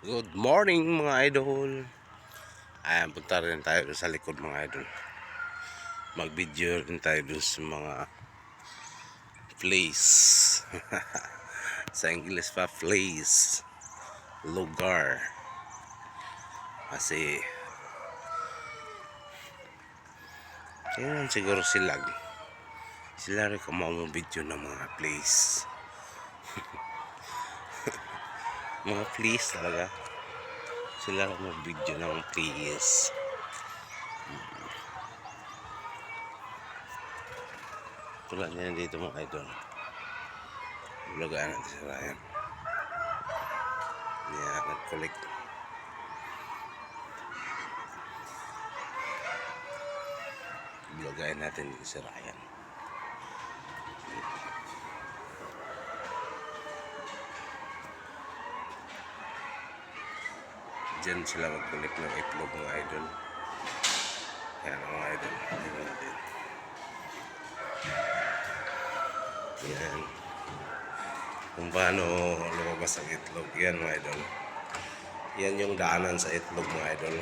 Good morning mga idol. Ayan, punta rin tayo sa likod mga idol. Mag-video rin tayo dun sa mga place. sa English pa, place. Lugar. Kasi, yun siguro sila. Sila rin kumawa video ng mga place. mga please talaga. Sila video ng please. Tulad niya dito mga idol. Vlogaan natin Ryan. Yan nag-collect. Vlogain natin dito sa Ryan Diyan sila magkulik ng itlog mga idol. Yan mga idol. Tingnan natin. Yan. Kung paano lumabas ang itlog. Yan mga idol. Yan yung daanan sa itlog mga idol.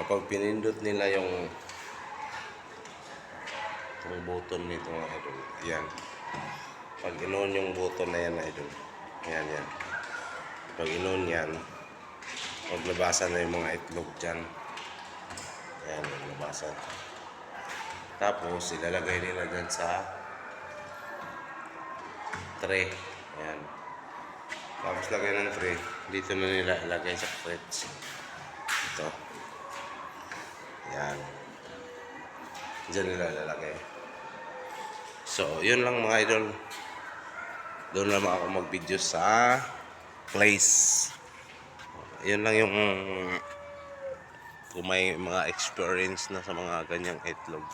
Kapag pinindot nila yung yung button nito mga idol. Yan. Pag inon yung button na yan idol. Yan yan. Pag inon yan, maglabasan na yung mga itlog dyan. Ayan, maglabasan. Tapos, ilalagay nila dyan sa tray. Ayan. Tapos, lagay ng tray. Dito na nila ilagay sa fridge. Ito. Ayan. Diyan nila ilalagay. So, yun lang mga idol. Doon naman ako mag-video sa place yun lang yung kung may mga experience na sa mga ganyang itlog.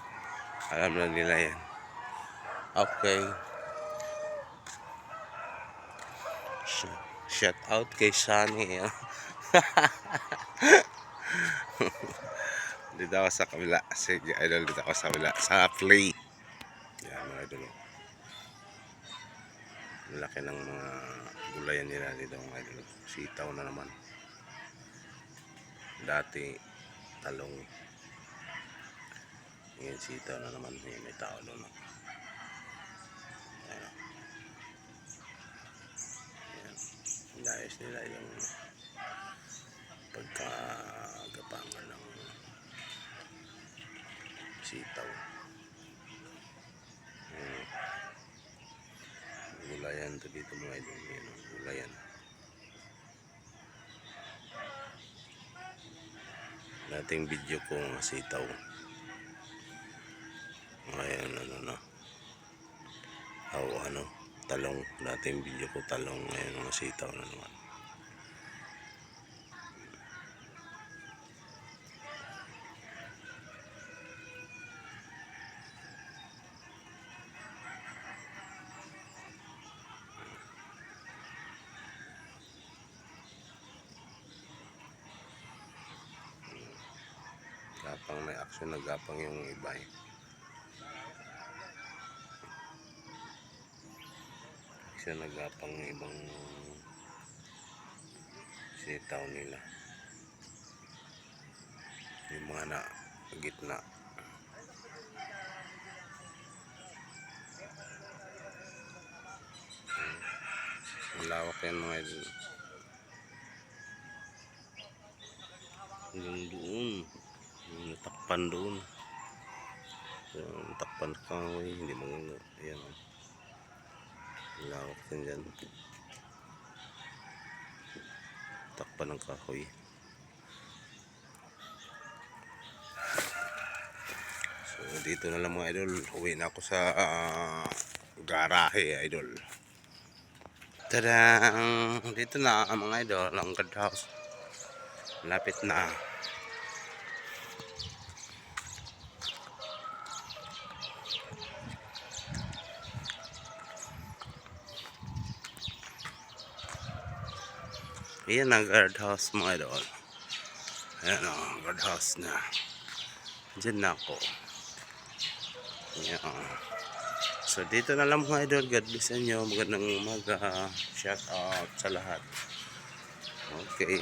Alam na nila yan. Okay. Sh- shout out kay Sunny dito ako sa kabila. Sige idol dito ako sa kabila. Sa play. Yan mga idol. Laki ng mga gulayan nila dito mga idol. Sitaw na naman dati talong ngayon sitaw na naman Ayan, may tao doon? Ayan. Ayan. nila yung pagkagapangan ng sitaw Ayan. gulayan to dito mga idol Ayan, gulayan nating video kung sitaw. Ngayon ano na. Aw ano talong. Dating video ko talong. Ngayon mga sitaw na naman gapang may action na yung iba eh. action na gapang yung ibang sitaw nila. Yung mga na gitna. Lawak yan mga idol. Hanggang doon yung natakpan doon yung natakpan ka kahoy hindi mga ayan oh. Lawak din dyan takpan ng kahoy so dito na lang mga idol uwi na ako sa ah, garahe idol Tadang! Dito na mga idol, ang guard house. Lapit na. Ayan ang guard house mga idol. Ayan o, guard house na. Diyan na ako. Ayan. So dito na lang mga idol. God bless inyo. Magandang umaga. Shout out sa lahat. Okay.